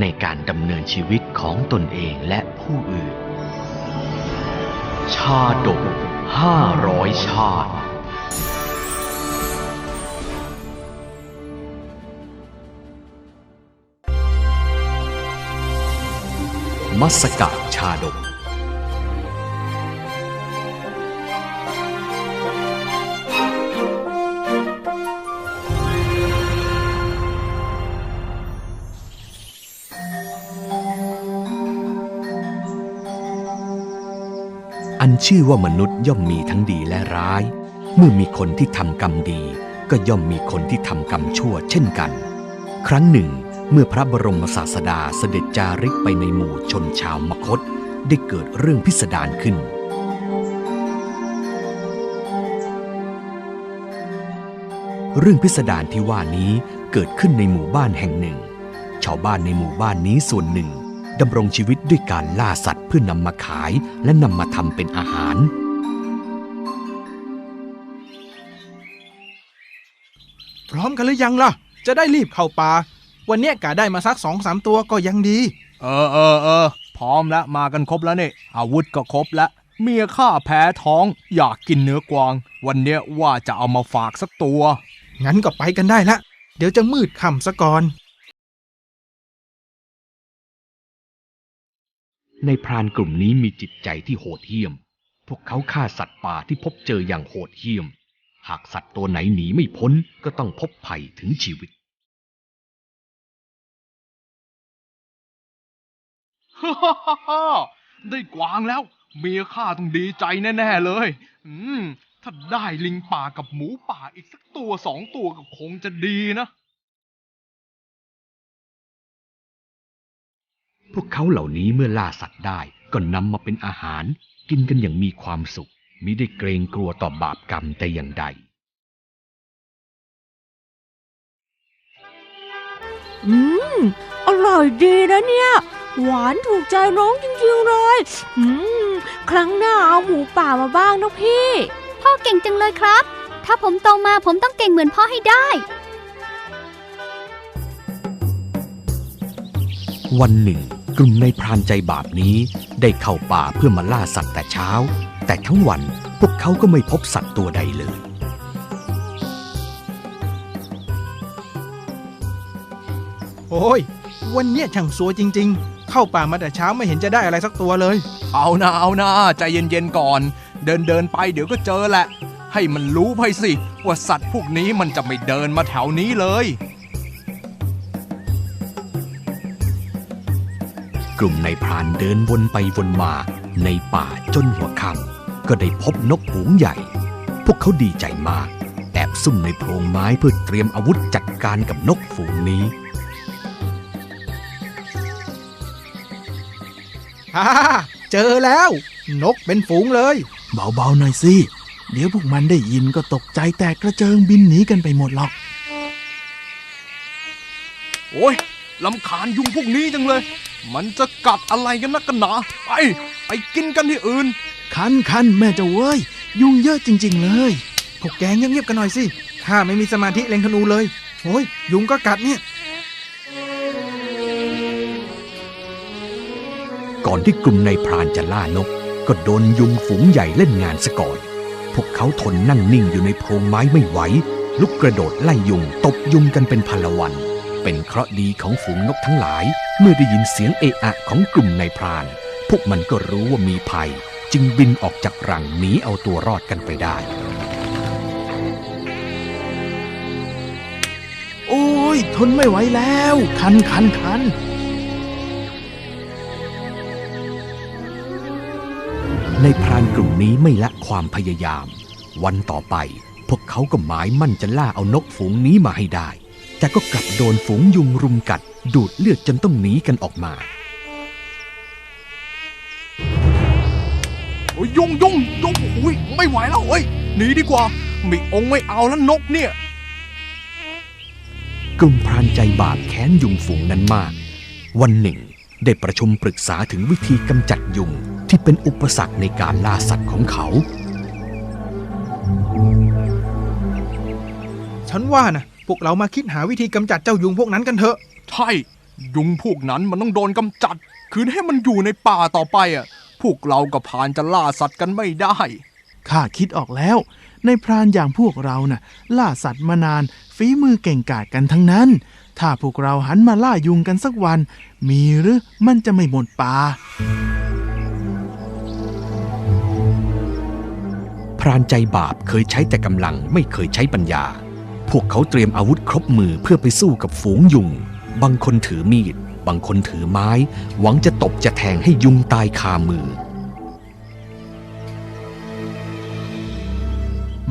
ในการดำเนินชีวิตของตนเองและผู้อื่น ชาดกห้าร้อยชาติมัสกะชาดก ชื่อว่ามนุษย์ย่อมมีทั้งดีและร้าย เมื่อมีคนที่ทำกรรมดี ก็ย่อมมีคนที่ทำกรรมชั่วเช่นกัน ครั้งหนึ่ง เมื่อพระบรมศาสดาเสด็จจาริกไปในหมู่ชนชาวมคต ได้เกิดเรื่องพิสดารขึ้น เรื่องพิสดารที่ว่านี้เกิดขึ้นในหมู่บ้านแห่งหนึ่ง ชาวบ้านในหมู่บ้านนี้ส่วนหนึ่ง ดำรงชีวิตด้วยการล่าสัตว์เพื่อนำมาขายและนำมาทำเป็นอาหาร พร้อมกันหรือยังล่ะ จะได้รีบเข้าป่า วันเนี้ยกะได้มาสักสองสามตัวก็ยังดี เออเออเออพร้อมแล้วมากันครบแล้วนี่อาวุธก็ครบแล้วเมียข้าแพ้ท้องอยากกินเนื้อกวาง วันเนี้ยว่าจะเอามาฝากสักตัว งั้นก็ไปกันได้ละ เดี๋ยวจะมืดค่ำซะก่อน ในพรานกลุ่มนี้มีจิตใจที่โหดเหี้ยม พวกเขาฆ่าสัตว์ป่าที่พบเจออย่างโหดเหี้ยม หากสัตว์ตัวไหนหนีไม่พ้นก็ต้องพบภัยถึงชีวิตฮ่าฮ่าฮ่าได้กวางแล้ว เมียข้าต้องดีใจแน่ๆเลย อืม ถ้าได้ลิงป่ากับหมูป่าอีกสักตัวสองตัวก็คงจะดีนะ พวกเขาเหล่านี้เมื่อล่าสัตว์ได้ก็นำมาเป็นอาหาร กินกันอย่างมีความสุขมิได้เกรงกลัวต่อบาปกรรมแต่อย่างใด อืม อร่อยดีนะเนี่ย หวานถูกใจน้องจริงๆเลย อืม ครั้งหน้าเอาหมูป่ามาบ้างนะพี่ พ่อเก่งจังเลยครับ ถ้าผมโตมาผมต้องเก่งเหมือนพ่อให้ได้ วันหนึ่ง กลุ่มในายพรานใจบาปนี้ได้เข้าป่าเพื่อมาล่าสัตว์แต่เช้า แต่ทั้งวันพวกเขาก็ไม่พบสัตว์ตัวใดเลย โอ้ย วันเนี้ยช่างสวยจริง ๆ เข้าป่ามาแต่เช้าไม่เห็นจะได้อะไรสักตัวเลย เอานะเอานะใจเย็นๆก่อน เดินเดินๆไปเดี๋ยวก็เจอแหละ ให้มันรู้ไปสิ ว่าสัตว์พวกนี้มันจะไม่เดินมาแถวนี้เลย กลุ่มนายพรานเดินวนไปวนมาในป่าจนหัวค่ำก็ได้พบนกฝูงใหญ่ พวกเขาดีใจมาก แอบซุ่มในโพรงไม้เพื่อเตรียมอาวุธจัดการกับนกฝูงนี้ฮ่าเจอแล้ว นกเป็นฝูงเลย เบาๆหน่อยสิ เดี๋ยวพวกมันได้ยินก็ตกใจแตกกระเจิงบินหนีกันไปหมดหรอก โอ้ยลำคาญยุงพวกนี้จังเลย มันจะกัดอะไรกันนักกันหนาไปไปกินกันที่อื่น คันคันแม่เจ้าเว้ย ยุงเยอะจริง ๆ เลย พวกแกเงียบๆกันหน่อยสิข้าไม่มีสมาธิเล็งธนูเลยโอ้ยยุงก็กัดเนี่ย ก่อนที่กลุ่มนายพรานจะล่านก ก็โดนยุงฝูงใหญ่เล่นงานซะก่อน พวกเขาทนนั่งนิ่งอยู่ในโพรงไม้ไม่ไหวลุกกระโดดไล่ยุง ตบยุงกันเป็นพลวัน เป็นเคราะห์ดีของฝูงนกทั้งหลาย เมื่อได้ยินเสียงเอะอะของกลุ่มนายพราน พวกมันก็รู้ว่ามีภัย จึงบินออกจากรังหนีเอาตัวรอดกันไปได้ โอ้ย ทนไม่ไหวแล้ว คันคันคันในพรานกลุ่มนี้ไม่ละความพยายาม วันต่อไป พวกเขาก็หมายมั่นจะล่าเอานกฝูงนี้มาให้ได้ แต่ก็กลับโดนฝูงยุงรุมกัด ดูดเลือดจนต้องหนีกันออกมาโอ้ยยุงยุงยุงโอ้ยไม่ไหวแล้วเอ้ยหนีดีกว่าไม่องไม่เอาแล้วนกเนี่ย กลุ่มพรานใจบาปแค้นยุงฝูงนั้นมาก วันหนึ่ง ได้ประชุมปรึกษาถึงวิธีกำจัดยุงที่เป็นอุปสรรคในการล่าสัตว์ของเขา ฉันว่านะ พวกเรามาคิดหาวิธีกำจัดเจ้ายุงพวกนั้นกันเถอะ ใช่ ยุงพวกนั้นมันต้องโดนกำจัด คืนให้มันอยู่ในป่าต่อไปอะ พวกเรากับพรานจะล่าสัตว์กันไม่ได้ ข้าคิดออกแล้ว ในพรานอย่างพวกเราน่ะ ล่าสัตว์มานาน ฝีมือเก่งกาจกันทั้งนั้น ถ้าพวกเราหันมาล่ายุงกันสักวัน มีหรือมันจะไม่หมดป่าพรานใจบาปเคยใช้แต่กำลังไม่เคยใช้ปัญญา พวกเขาเตรียมอาวุธครบมือเพื่อไปสู้กับฝูงยุง บางคนถือมีด บางคนถือไม้ หวังจะตบจะแทงให้ยุงตายคามือ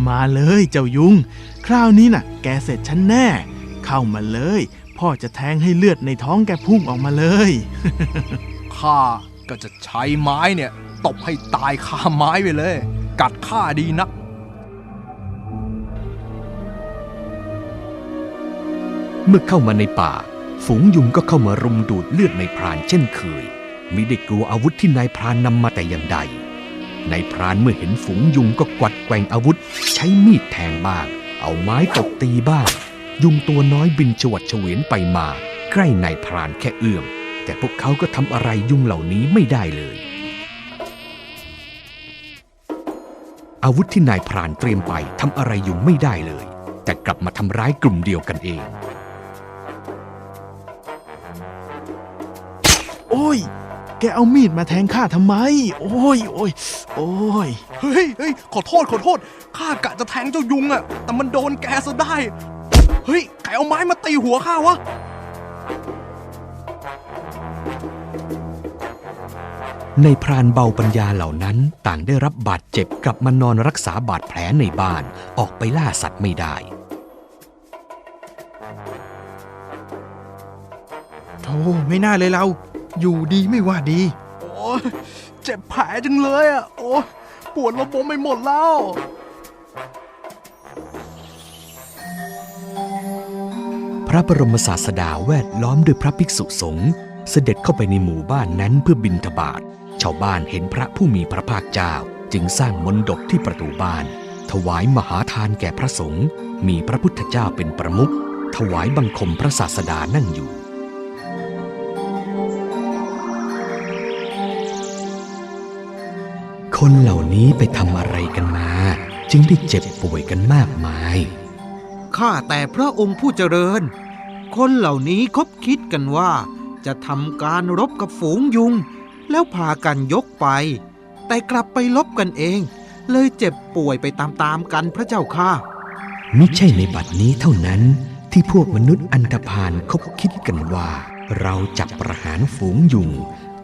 มาเลยเจ้ายุง คราวนี้น่ะ แกเสร็จฉันแน่ เข้ามาเลย พ่อจะแทงให้เลือดในท้องแกพุ่งออกมาเลย ข้าก็จะใช้ไม้เนี่ย ตบให้ตายคาไม้ไปเลย กัดข้าดีนัก เมื่อเข้ามาในป่า ฝูงยุงก็เข้ามารุมดูดเลือดในายพรานเช่นเคยมิได้กลัวอาวุธที่นายพรานนำมาแต่อย่างใดนายพรานเมื่อเห็นฝูงยุงก็กวัดแกว่งอาวุธ ใช้มีดแทงบ้าง เอาไม้ตบตีบ้าง ยุงตัวน้อยบินฉวัดเฉวียนไปมา ใกล้นายพรานแค่เอื้อม แต่พวกเขาก็ทำอะไรยุงเหล่านี้ไม่ได้เลย อาวุธที่นายพรานเตรียมไปทำอะไรยุงไม่ได้เลย แต่กลับมาทำร้ายกลุ่มเดียวกันเอง อ้ย แกเอามีดมาแทงข้าทำไม โอ้ย โอ้ย โอ้ย เฮ้ยเฮ้ยขอโทษ ขอโทษ ข้ากะจะแทงเจ้ายุงอะแต่มันโดนแกซะได้ เฮ้ย ใครเอาไม้มาตีหัวข้าวะ ในพรานเบาปัญญาเหล่านั้นต่างได้รับบาดเจ็บกลับมานอนรักษาบาดแผลในบ้าน ออกไปล่าสัตว์ไม่ได้โธ่ไม่น่าเลยเรา อยู่ดีไม่ว่าดี โอ้ยเจ็บแผลจังเลยอะโอ้ยปวดระบมไปหมดแล้ว พระบรมศาสดาแวดล้อมด้วยพระภิกษุสงฆ์เสด็จเข้าไปในหมู่บ้านนั้นเพื่อบิณฑบาตชาวบ้านเห็นพระผู้มีพระภาคเจ้า จึงสร้างมณฑปที่ประตูบ้าน ถวายมหาทานแก่พระสงฆ์มีพระพุทธเจ้าเป็นประมุขถวายบังคมพระศาสดานั่งอยู่ คนเหล่านี้ไปทำอะไรกันมา จึงได้เจ็บป่วยกันมากมาย ข้าแต่พระองค์ผู้เจริญ คนเหล่านี้คบคิดกันว่า จะทำการรบกับฝูงยุง แล้วพากันยกไป แต่กลับไปลบกันเอง เลยเจ็บป่วยไปตามๆกันพระเจ้าค่ะมิใช่ในบัดนี้เท่านั้นที่พวกมนุษย์อันธพาลคบคิดกันว่า เราจับประหารฝูงยุง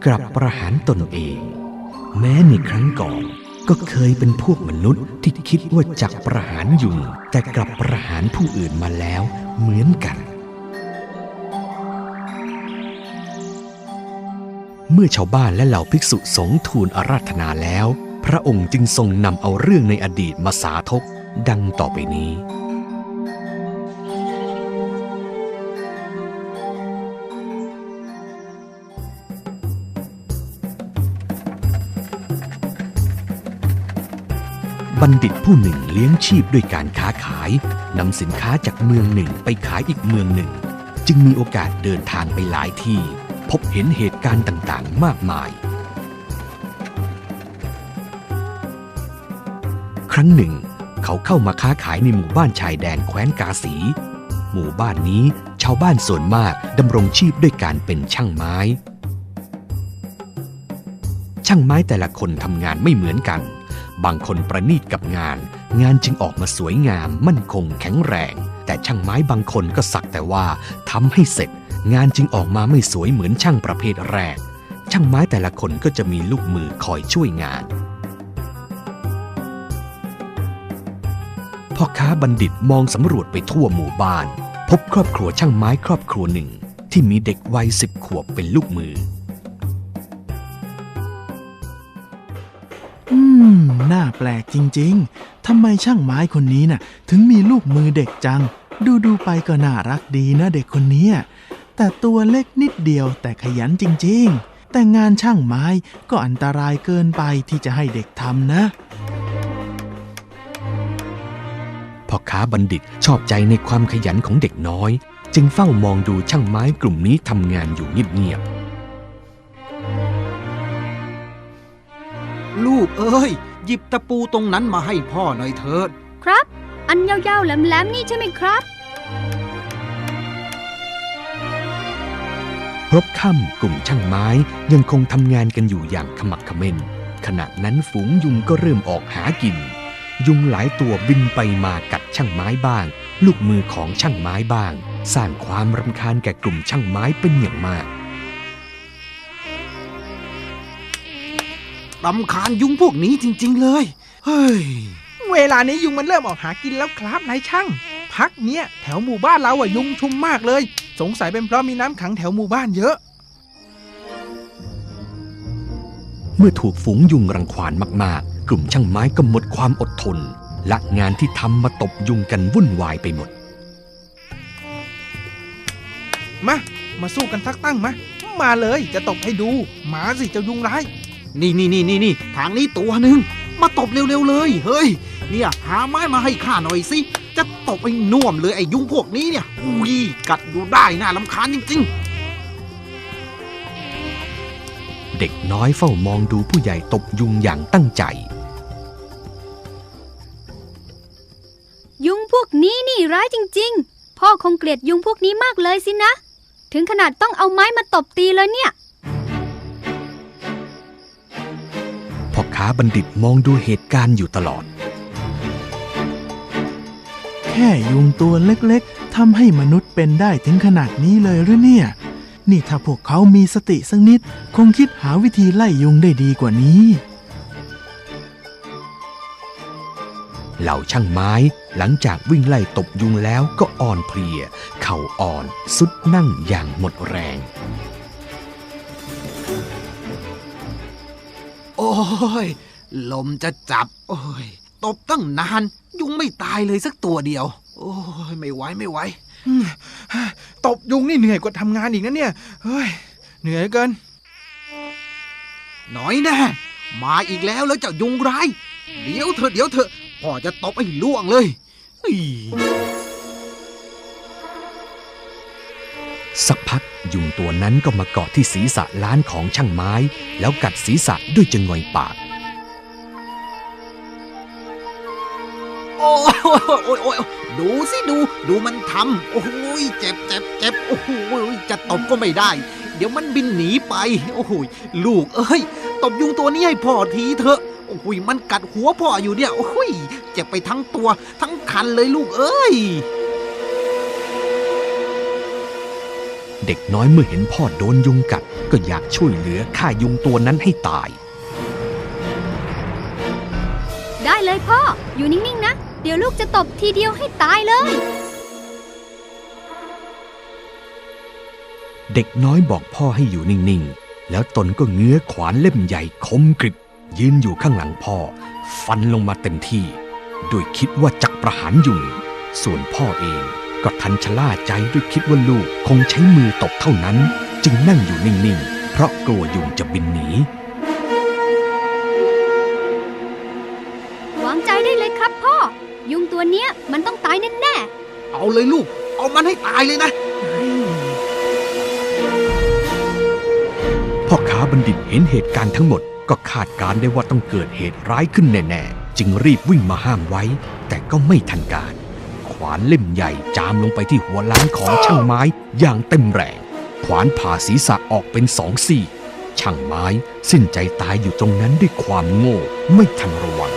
กลับประหารตนเอง แม้ในครั้งก่อน ก็เคยเป็นพวกมนุษย์ที่คิดว่าจักประหารยุงแต่กลับประหารผู้อื่นมาแล้วเหมือนกัน เมื่อชาวบ้านและเหล่าภิกษุสงฆ์ทูลอาราธนาแล้ว พระองค์จึงทรงนำเอาเรื่องในอดีตมาสาธกดังต่อไปนี้ บัณฑิตผู้หนึ่งเลี้ยงชีพด้วยการค้าขายนำสินค้าจากเมืองหนึ่งไปขายอีกเมืองหนึ่ง จึงมีโอกาสเดินทางไปหลายที่ พบเห็นเหตุการณ์ต่างๆ มากมาย ครั้งหนึ่ง เขาเข้ามาค้าขายในหมู่บ้านชายแดนแคว้นกาสี หมู่บ้านนี้ชาวบ้านส่วนมากดำรงชีพด้วยการเป็นช่างไม้ ช่างไม้แต่ละคนทำงานไม่เหมือนกัน บางคนประณีตกับงาน งานจึงออกมาสวยงาม มั่นคงแข็งแรง แต่ช่างไม้บางคนก็สักแต่ว่าทำให้เสร็จ งานจึงออกมาไม่สวยเหมือนช่างประเภทแรก ช่างไม้แต่ละคนก็จะมีลูกมือคอยช่วยงานพ่อค้าบัณฑิตมองสำรวจไปทั่วหมู่บ้าน พบครอบครัวช่างไม้ครอบครัวหนึ่ง ที่มีเด็กวัยสิบขวบเป็นลูกมือ น่าแปลกจริงๆ ทำไมช่างไม้คนนี้น่ะ ถึงมีลูกมือเด็กจัง ดูดูๆไปก็น่ารักดีนะเด็กคนเนี้ยแต่ตัวเล็กนิดเดียวแต่ขยันจริงๆ แต่งานช่างไม้ก็อันตรายเกินไปที่จะให้เด็กทำนะพ่อค้าบัณฑิตชอบใจในความขยันของเด็กน้อย จึงเฝ้ามองดูช่างไม้กลุ่มนี้ทำงานอยู่เงียบลูกเอ้ย หยิบตะปูตรงนั้นมาให้พ่อหน่อยเถิด ครับ อันยาวๆแหลมๆนี่ใช่ไหมครับๆพรบค่ำกลุ่มช่างไม้ยังคงทำงานกันอยู่อย่างขมักเขม้นขณะนั้นฝูงยุงก็เริ่มออกหากิน ยุงหลายตัวบินไปมากัดช่างไม้บ้าง ลูกมือของช่างไม้บ้าง สร้างความรำคาญแก่กลุ่มช่างไม้เป็นอย่างมาก รำคาญยุงพวกนี้จริง ๆ เลย เฮ้ย เวลานี้ยุงมันเริ่มออกหากินแล้วครับนายช่าง พักเนี้ยแถวหมู่บ้านเราอะยุงชุมมากเลย สงสัยเป็นเพราะมีน้ำขังแถวหมู่บ้านเยอะ เมื่อถูกฝูงยุงรังควานมากๆ กลุ่มช่างไม้ก็หมดความอดทน และงานที่ทำมาตบยุงกันวุ่นวายไปหมด มา มาสู้กันสักตั้งมา มาเลยจะตบให้ดู หมาสิเจ้ายุงร้าย นี่นี่นี่นี่นี่ทางนี้ตัวหนึ่งมาตบเร็วๆเลย เฮ้ย เนี่ยหาไม้มาให้ข้าหน่อยสิจะตบไอ้น่วมเลยไอ้ยุงพวกนี้เนี่ยอุ้ยกัดดูได้น่าลำคาญจริงเด็กน้อยเฝ้ามองดูผู้ใหญ่ตบยุงอย่างตั้งใจ ยุงพวกนี้นี่ร้ายจริง ๆ พ่อคงเกลียดยุงพวกนี้มากเลยสินะ ถึงขนาดต้องเอาไม้มาตบตีเลยเนี่ย บัณฑิตมองดูเหตุการณ์อยู่ตลอด แค่ยุงตัวเล็กๆทำให้มนุษย์เป็นได้ถึงขนาดนี้เลยหรือเนี่ย นี่ถ้าพวกเขามีสติสักนิด คงคิดหาวิธีไล่ยุงได้ดีกว่านี้ เหล่าช่างไม้หลังจากวิ่งไล่ตบยุงแล้วก็อ่อนเพลีย เข่าอ่อนสุดนั่งอย่างหมดแรง ย ลมจะจับ โอ้ย ตบตั้งนาน ยุงไม่ตายเลยสักตัวเดียว โอ้ย ไม่ไหวไม่ไหวตบยุงนี่เหนื่อยกว่าทำงานอีกนะเนี่ย เฮ้ย เหนื่อยเกินหน่อยแน่มาอีกแล้วแล้วเจ้ายุงร้าย เดี๋ยวเถอะเดี๋ยวเถอะพ่อจะตบให้ล่วงเลยเสักพักยุงตัวนั้นก็มาเกาะที่ศีรษะล้านของช่างไม้ แล้วกัดศีรษะด้วยจงอยปาก โอ้ยโอ้ยโอ้ยดูสิดู ดูมันทำโอ้ยเจ็บเจ็บเจ็บโอ้ยจะตบก็ไม่ได้ เดี๋ยวมันบินหนีไป โอ้ยลูกเอ้ย ตบยุงตัวนี้ให้พ่อทีเถอะโอ้ยมันกัดหัวพ่ออยู่เนี่ย โอ้ยเจ็บไปทั้งตัว ทั้งคันเลยลูกเอ้ย เด็กน้อยเมื่อเห็นพ่อโดนยุงกัด ก็อยากช่วยเหลือฆ่ายุงตัวนั้นให้ตาย ได้เลยพ่อ อยู่นิ่ง ๆ นะ เดี๋ยวลูกจะตบทีเดียวให้ตายเลย เด็กน้อยบอกพ่อให้อยู่นิ่ง ๆ แล้วตนก็เงื้อขวานเล่มใหญ่คมกริบ ยืนอยู่ข้างหลังพ่อ ฟันลงมาเต็มที่ โดยคิดว่าจักประหารยุงส่วนพ่อเอง ก็ทันชะล่าใจด้วยคิดว่าลูกคงใช้มือตบเท่านั้น จึงนั่งอยู่นิ่ง ๆ เพราะกลัวยุงจะบินหนีวางใจได้เลยครับพ่อ ยุงตัวเนี้ยมันต้องตายแน่เอาเลยลูก เอามันให้ตายเลยนะพ่อค้าบัณฑิตเห็นเหตุการณ์ทั้งหมด ก็คาดการณ์ได้ว่าต้องเกิดเหตุร้ายขึ้นแน่ ๆ จึงรีบวิ่งมาห้ามไว้ แต่ก็ไม่ทันการ ขวานเล่มใหญ่จามลงไปที่หัวล้านของช่างไม้อย่างเต็มแรง ขวานผ่าศีรษะออกเป็นสองซี่ ช่างไม้สิ้นใจตายอยู่ตรงนั้นด้วยความโง่ไม่ทันระวัง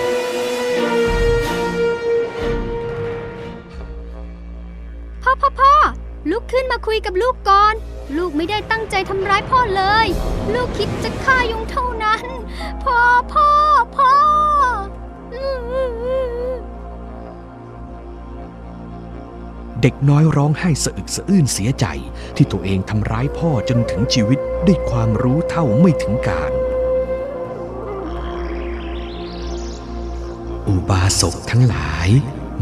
พ่อพ่อพ่อลุกขึ้นมาคุยกับลูกก่อน ลูกไม่ได้ตั้งใจทำร้ายพ่อเลย ลูกคิดจะฆ่ายุงเท่านั้น พ่อพ่อพ่อ เด็กน้อยร้องไห้สะอึกสะอื้นเสียใจ ที่ตัวเองทำร้ายพ่อจนถึงชีวิตด้วยความรู้เท่าไม่ถึงการ อุบาสกทั้งหลาย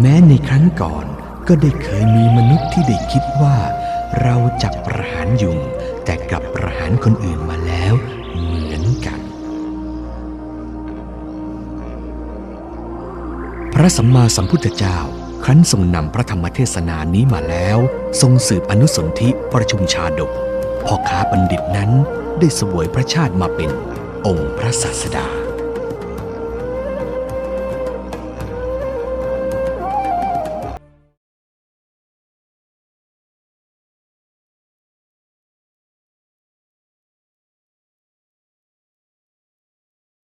แม้ในครั้งก่อนก็ได้เคยมีมนุษย์ที่ได้คิดว่า เราจับประหารยุง แต่กลับประหารคนอื่นมาแล้วเหมือนกัน พระสัมมาสัมพุทธเจ้า ครั้นทรงนำพระธรรมเทศนานี้มาแล้ว ทรงสืบอนุสนธิประชุมชาดกพ่อค้าบัณฑิตนั้นได้เสวยพระชาติมาเป็นองค์พระศาสดา